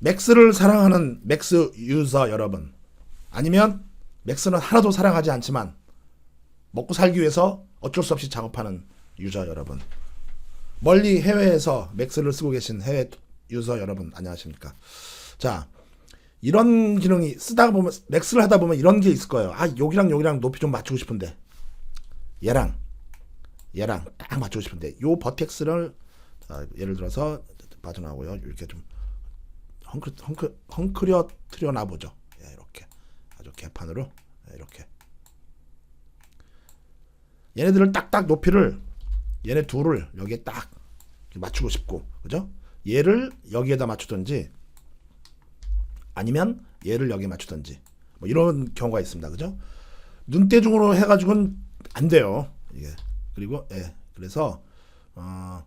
맥스를 사랑하는 맥스 유저 여러분. 아니면 맥스는 하나도 사랑하지 않지만 먹고 살기 위해서 어쩔 수 없이 작업하는 유저 여러분. 멀리 해외에서 맥스를 쓰고 계신 해외 유저 여러분 안녕하십니까? 자 이런 기능이 쓰다 보면 맥스를 하다 보면 이런 게 있을 거예요. 아 여기랑 여기랑 높이 좀 맞추고 싶은데. 얘랑 얘랑 딱 맞추고 싶은데. 요 버텍스를 자, 예를 들어서 빠져나오고요. 이렇게 좀 헝클, 헝클, 헝클여 트려 놔보죠. 예, 이렇게. 아주 개판으로. 예, 이렇게. 얘네들을 딱딱 높이를 얘네 둘을 여기에 딱 맞추고 싶고 그죠? 얘를 여기에다 맞추든지 아니면 얘를 여기에 맞추든지 뭐 이런 경우가 있습니다. 그죠? 눈대중으로 해가지고는 안 돼요. 이게. 그리고 예 그래서 어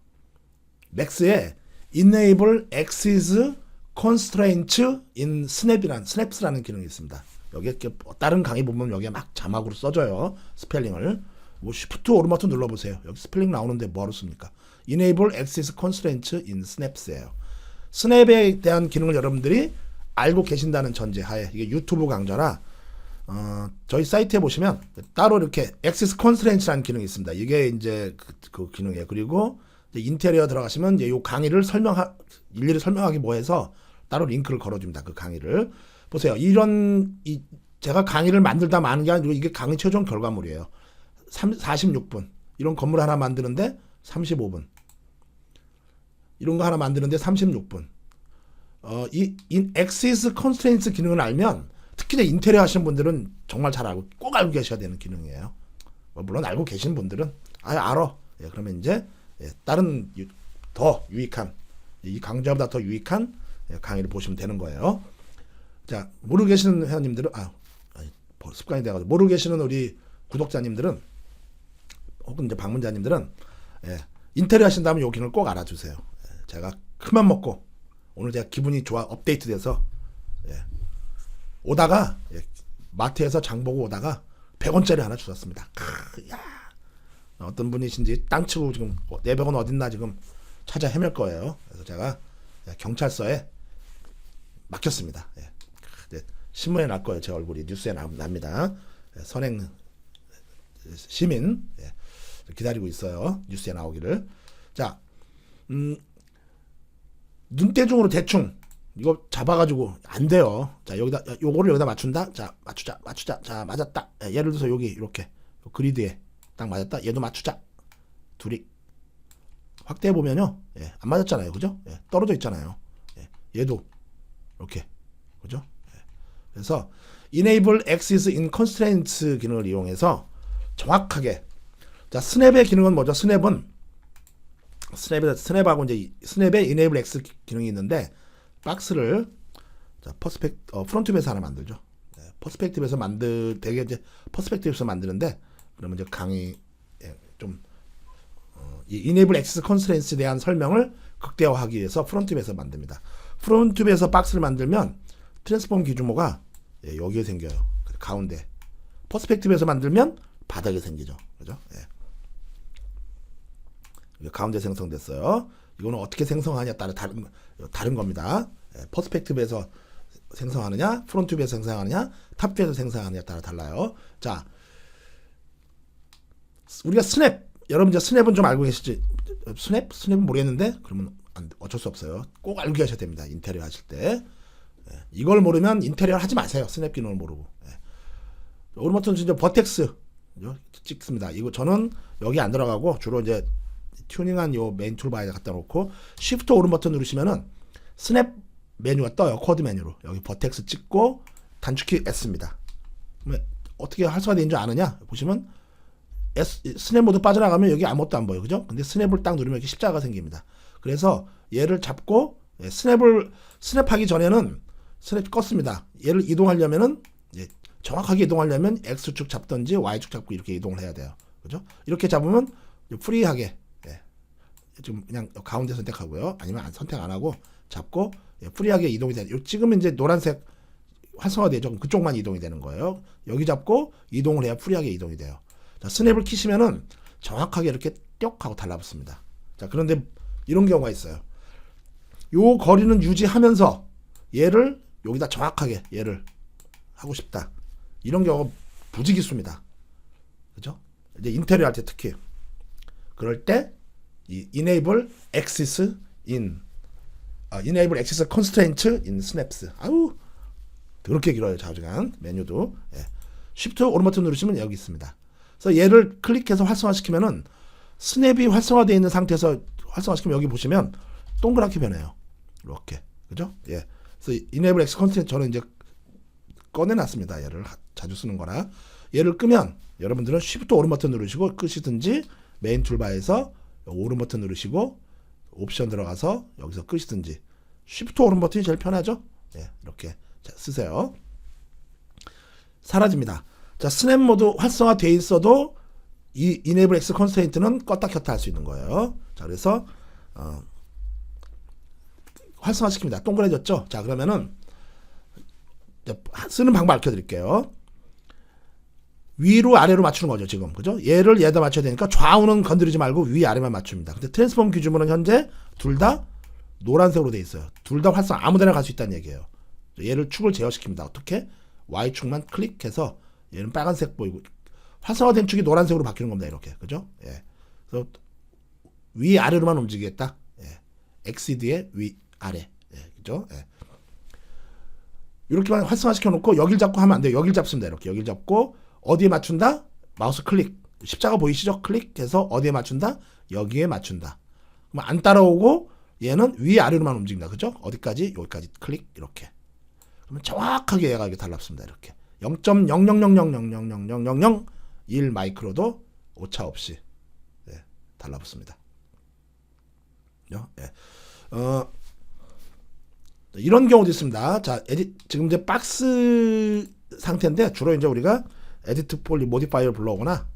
맥스에 enable axis constraints in snap이라는 snaps라는 기능이 있습니다. 이렇게 다른 강의 보면 여기에 막 자막으로 써져요. 스펠링을. 뭐 shift 오르마트 눌러보세요. 여기 스펠링 나오는데 뭐하러 씁니까? enable axis constraints in snaps예요. 스냅에 대한 기능을 여러분들이 알고 계신다는 전제하에 이게 유튜브 강좌라 어, 저희 사이트에 보시면 따로 이렇게 액세스 컨스트레인츠라는 기능이 있습니다. 이게 이제 그, 그 기능이에요. 그리고 인테리어 들어가시면 이제 요 강의를 설명하 일일이 설명하기 뭐해서 따로 링크를 걸어줍니다. 그 강의를 보세요. 이런 이 제가 강의를 만들다 마는 게 아니고 이게 강의 최종 결과물이에요. 3, 46분 이런 건물 하나 만드는데 35분 이런 거 하나 만드는데 36분 어, 이, 이 액세스 컨스트레인츠 기능을 알면 특히 나 인테리어 하시는 분들은 정말 잘 알고 꼭 알고 계셔야 되는 기능이에요. 뭐 물론 알고 계신 분들은 아 알아. 예, 그러면 이제 예, 다른 유, 더 유익한 이 강좌보다 더 유익한 예, 강의를 보시면 되는 거예요. 자 모르고 계시는 회원님들은 아뭐 습관이 돼가지고 모르고 계시는 우리 구독자님들은 혹은 이제 방문자님들은 예, 인테리어 하신다면 요 기능을 꼭 알아주세요. 예, 제가 큰맘 먹고 오늘 제가 기분이 좋아 업데이트돼서 예, 오다가 예, 마트에서 장 보고 오다가 100원짜리 하나 주셨습니다. 크, 야. 어떤 분이신지 땅 치고 지금 내 100원 어딨나 지금 찾아 헤맬 거예요. 그래서 제가 예, 경찰서에 맡겼습니다. 예. 신문에 날 거예요. 제 얼굴이 뉴스에 나, 납니다. 예, 선행 시민 예, 기다리고 있어요. 뉴스에 나오기를. 자, 음, 눈대중으로 대충 이거 잡아가지고 안 돼요. 자 여기다 야, 요거를 여기다 맞춘다. 자 맞추자 맞추자. 자 맞았다. 예, 예를 들어서 여기 이렇게 요 그리드에 딱 맞았다. 얘도 맞추자. 둘이 확대해 보면요. 예, 안 맞았잖아요. 그죠? 예, 떨어져 있잖아요. 예, 얘도 이렇게 그죠? 예. 그래서 enable axis in constraints 기능을 이용해서 정확하게 자 스냅의 기능은 뭐죠? 스냅은 스냅에 스냅하고 이제 이 스냅에 enable x 기능이 있는데 박스를 자 퍼스펙 어, 프론트에서 하나 만들죠. 네, 퍼스펙티브에서 만들 되게 이제 퍼스펙티브에서 만드는데 그러면 이제 강의 예, 좀 어, 이 enable x constraints에 대한 설명을 극대화하기 위해서 프론트에서 만듭니다. 프론트에서 박스를 만들면 트랜스폼 기준모가 예, 여기에 생겨요. 가운데 퍼스펙티브에서 만들면 바닥에 생기죠. 그죠? 예. 가운데 생성됐어요. 이거는 어떻게 생성하냐에 따라 다른 다른 겁니다. 예, 퍼스펙티브에서 생성하느냐, 프론트뷰에서 생성하느냐, 탑뷰에서 생성하느냐에 따라 달라요. 자, 우리가 스냅 여러분 이제 스냅은 좀 알고 계시지? 스냅 스냅은 모르겠는데 그러면 안, 어쩔 수 없어요. 꼭 알고 계셔야 됩니다. 인테리어 하실 때 예, 이걸 모르면 인테리어 하지 마세요. 스냅 기능을 모르고. 예. 오르마튼 이제 버텍스 찍습니다. 이거 저는 여기 안 들어가고 주로 이제 튜닝한 요 메인 툴바에 갖다 놓고 쉬프트 오른 버튼 누르시면은 스냅 메뉴가 떠요. 코드 메뉴로. 여기 버텍스 찍고 단축키 S입니다. 어떻게 활성화 되는 줄 아느냐? 보시면 S, 스냅 모드 빠져나가면 여기 아무것도 안 보여. 그죠? 근데 스냅을 딱 누르면 이렇게 십자가 생깁니다. 그래서 얘를 잡고 예, 스냅을 스냅하기 전에는 스냅 껐습니다. 얘를 이동하려면은 예, 정확하게 이동하려면 X축 잡든지 Y축 잡고 이렇게 이동을 해야 돼요. 그죠? 이렇게 잡으면 프리하게 예, 지금 그냥 가운데 선택하고요. 아니면 안 선택 안 하고 잡고 예, 프리하게 이동이 되는. 요 지금 이제 노란색 활성화되죠. 그쪽만 이동이 되는 거예요. 여기 잡고 이동을 해야 프리하게 이동이 돼요. 자, 스냅을 키시면은 정확하게 이렇게 뿅 하고 달라붙습니다. 자, 그런데 이런 경우가 있어요. 요 거리는 유지하면서 얘를 여기다 정확하게 얘를 하고 싶다. 이런 경우가 부지기수입니다. 그죠? 이제 인테리어 할 때 특히 그럴 때 이 enable axis in 아, enable axis constraint in snaps. 아우 그렇게 길어요 좌우간 메뉴도. 예. Shift 오른 버튼 누르시면 여기 있습니다. 그래서 얘를 클릭해서 활성화시키면은 스냅이 활성화되어 있는 상태에서 활성화시키면 여기 보시면 동그랗게 변해요. 이렇게 그죠? 예. 그래서 enable axis constraint 저는 이제 꺼내놨습니다. 얘를 하- 자주 쓰는 거라. 얘를 끄면 여러분들은 Shift 오른 버튼 누르시고 끄시든지 메인 툴바에서 오른 버튼 누르시고 옵션 들어가서 여기서 끄시든지 Shift 오른 버튼이 제일 편하죠. 예, 이렇게 자, 쓰세요. 사라집니다. 자, 스냅 모드 활성화돼 있어도 이 Enable X Constraint는 껐다 켰다 할 수 있는 거예요. 자, 그래서 어, 활성화시킵니다. 동그래졌죠? 자, 그러면은 쓰는 방법 알려 드릴게요. 위로 아래로 맞추는 거죠 지금 그죠? 얘를 얘다 맞춰야 되니까 좌우는 건드리지 말고 위 아래만 맞춥니다. 근데 트랜스폼 기준으로는 현재 둘 다 노란색으로 돼 있어요. 둘 다 활성 아무 데나 갈 수 있다는 얘기예요. 얘를 축을 제어시킵니다. 어떻게? Y축만 클릭해서 얘는 빨간색 보이고 활성화된 축이 노란색으로 바뀌는 겁니다. 이렇게 그죠? 예. 그래서 위 아래로만 움직이겠다. 예. XD의 위 아래. 예. 그죠? 예. 이렇게만 활성화시켜 놓고 여길 잡고 하면 안 돼요. 여길 잡습니다. 이렇게 여길 잡고 어디에 맞춘다? 마우스 클릭. 십자가 보이시죠? 클릭해서 어디에 맞춘다? 여기에 맞춘다. 그럼 안 따라오고 얘는 위 아래로만 움직인다. 그죠? 어디까지? 여기까지 클릭 이렇게. 그러면 정확하게 얘가 이게 달라붙습니다. 이렇게 0.00000000001 마이크로도 오차 없이 예, 달라붙습니다. 요? 예. 어, 이런 경우도 있습니다. 자, 에디, 지금 이제 박스 상태인데 주로 이제 우리가 에디트 폴리 모디파이어를 불러오거나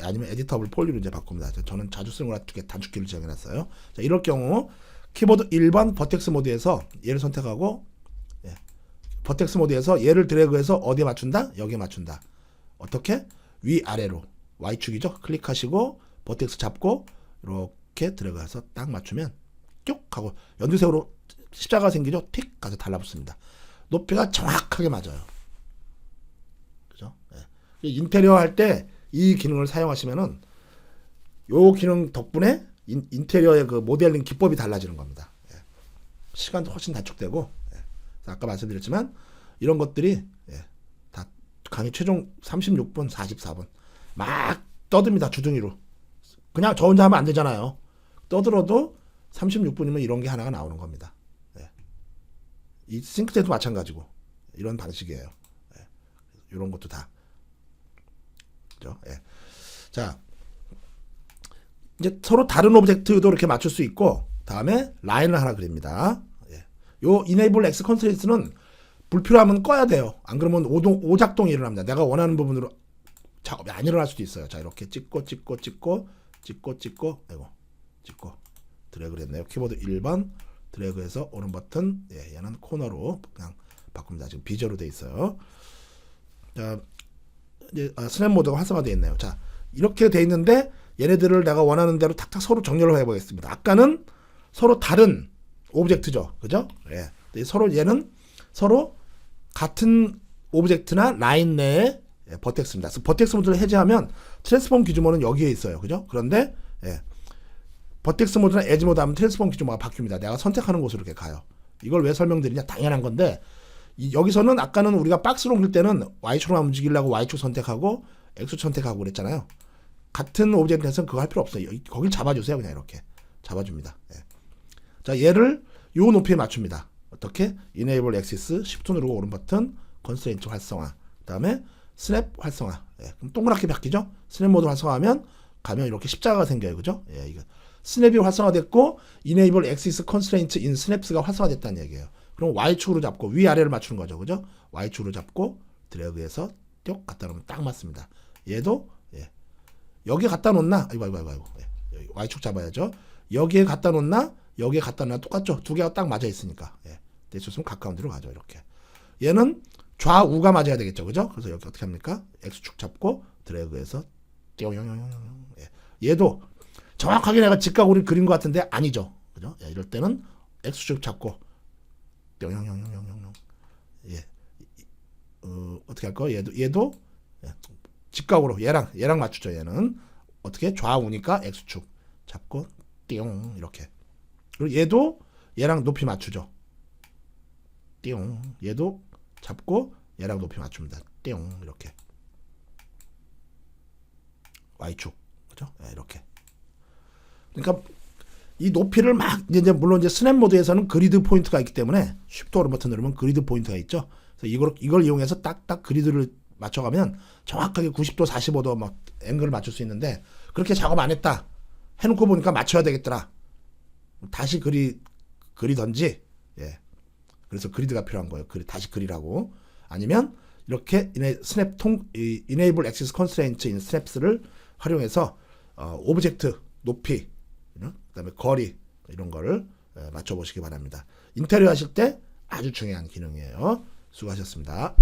아니면 에디터블 폴리로 이제 바꿉니다. 자, 저는 자주 쓰는 거라 두개 단축키를 지정해놨어요. 자, 이럴 경우 키보드 1번 버텍스 모드에서 얘를 선택하고 예, 버텍스 모드에서 얘를 드래그해서 어디에 맞춘다? 여기에 맞춘다. 어떻게? 위 아래로 Y축이죠. 클릭하시고 버텍스 잡고 이렇게 드래그해서 딱 맞추면 쭉 하고 연두색으로 십자가 생기죠. 틱 가서 달라붙습니다. 높이가 정확하게 맞아요. 그죠? 예. 인테리어 할 때 이 기능을 사용하시면은 요 기능 덕분에 인, 인테리어의 그 모델링 기법이 달라지는 겁니다. 예. 시간도 훨씬 단축되고 예. 아까 말씀드렸지만 이런 것들이 예. 다 강의 최종 36분, 44분 막 떠듭니다 주둥이로 그냥 저 혼자 하면 안 되잖아요. 떠들어도 36분이면 이런 게 하나가 나오는 겁니다. 예. 이 싱크대도 마찬가지고 이런 방식이에요. 예. 이런 것도 다. 그죠? 예. 자, 이제 서로 다른 오브젝트도 이렇게 맞출 수 있고 다음에 라인을 하나 그립니다. 예. 요 enable x constraints는 불필요하면 꺼야 돼요. 안 그러면 오동 오작동이 일어납니다. 내가 원하는 부분으로 작업이 안 일어날 수도 있어요. 자, 이렇게 찍고 찍고 찍고 찍고 찍고 아이고. 찍고 드래그를 했네요. 키보드 1번 드래그해서 오른 버튼 예, 얘는 코너로 그냥 바꿉니다. 지금 비저로 돼 있어요. 자, 이제 아, 스냅 모드가 활성화되어 있네요. 자, 이렇게 돼 있는데 얘네들을 내가 원하는 대로 탁탁 서로 정렬을 해보겠습니다. 아까는 서로 다른 오브젝트죠, 그죠? 예, 서로 얘는 서로 같은 오브젝트나 라인 내에 예, 버텍스입니다. 버텍스 모드를 해제하면 트랜스폼 기준모는 여기에 있어요, 그죠? 그런데 예, 버텍스 모드나 에지 모드 하면 트랜스폼 기준모가 바뀝니다. 내가 선택하는 곳으로 이렇게 가요. 이걸 왜 설명드리냐? 당연한 건데 이- 여기서는 아까는 우리가 박스로 옮길 때는 Y축으로 움직이려고 Y축 선택하고 X축 선택하고 그랬잖아요. 같은 오브젝트에서는 그거 할 필요 없어요. 거길 잡아주세요. 그냥 이렇게 잡아줍니다. 예. 자 얘를 요 높이에 맞춥니다. 어떻게? Enable Axis, Shift 누르고 오른 버튼, Constraint 활성화. 그다음에 스냅 활성화. 예. 그럼 동그랗게 바뀌죠? 스냅 모드 활성화하면 가면 이렇게 십자가가 생겨요. 그죠? 예, 이거 스냅이 활성화됐고 Enable Axis Constraint in Snaps가 활성화됐다는 얘기예요. 그럼 Y축으로 잡고 위아래를 맞추는 거죠. 그죠? Y축으로 잡고 드래그해서 쭉 갖다 놓으면 딱 맞습니다. 얘도 예. 여기에 갖다 놓나? 아이고 아이고 아이고 아이고. 예. 여기 Y축 잡아야죠. 여기에 갖다 놓나? 여기에 갖다 놔 똑같죠. 두 개가 딱 맞아 있으니까. 예. 됐으면 가까운 데로 가죠. 이렇게. 얘는 좌우가 맞아야 되겠죠. 그죠? 그래서 여기 어떻게 합니까? X축 잡고 드래그해서 띠용용용용. 예. 얘도 정확하게 내가 직각으로 그린 것 같은데 아니죠. 그죠? 예, 이럴 때는 X축 잡고 띠용용용용용 어떻게 할 거? 얘도 얘도 예, 직각으로 얘랑 얘랑 맞추죠. 얘는 어떻게 좌우니까 x축 잡고 띠용 이렇게. 그리고 얘도 얘랑 높이 맞추죠. 띠용. 얘도 잡고 얘랑 높이 맞춥니다. 띠용 이렇게. y축 그죠? 예, 이렇게. 그러니까 이 높이를 막 이제 물론 이제 스냅 모드에서는 그리드 포인트가 있기 때문에 쉬프트 오른 버튼 누르면 그리드 포인트가 있죠. 그래서 이걸 이걸 이용해서 딱딱 그리드를 맞춰가면 정확하게 90도, 45도 막 앵글을 맞출 수 있는데 그렇게 작업 안 했다. 해놓고 보니까 맞춰야 되겠더라. 다시 그리 그리던지 예. 그래서 그리드가 필요한 거예요. 그리 다시 그리라고 아니면 이렇게 이네 스냅 통 이, enable access constraint in snaps를 활용해서 어, 오브젝트 높이 어? 그다음에 거리 이런 거를 예, 맞춰 보시기 바랍니다. 인테리어 하실 때 아주 중요한 기능이에요. 수고하셨습니다.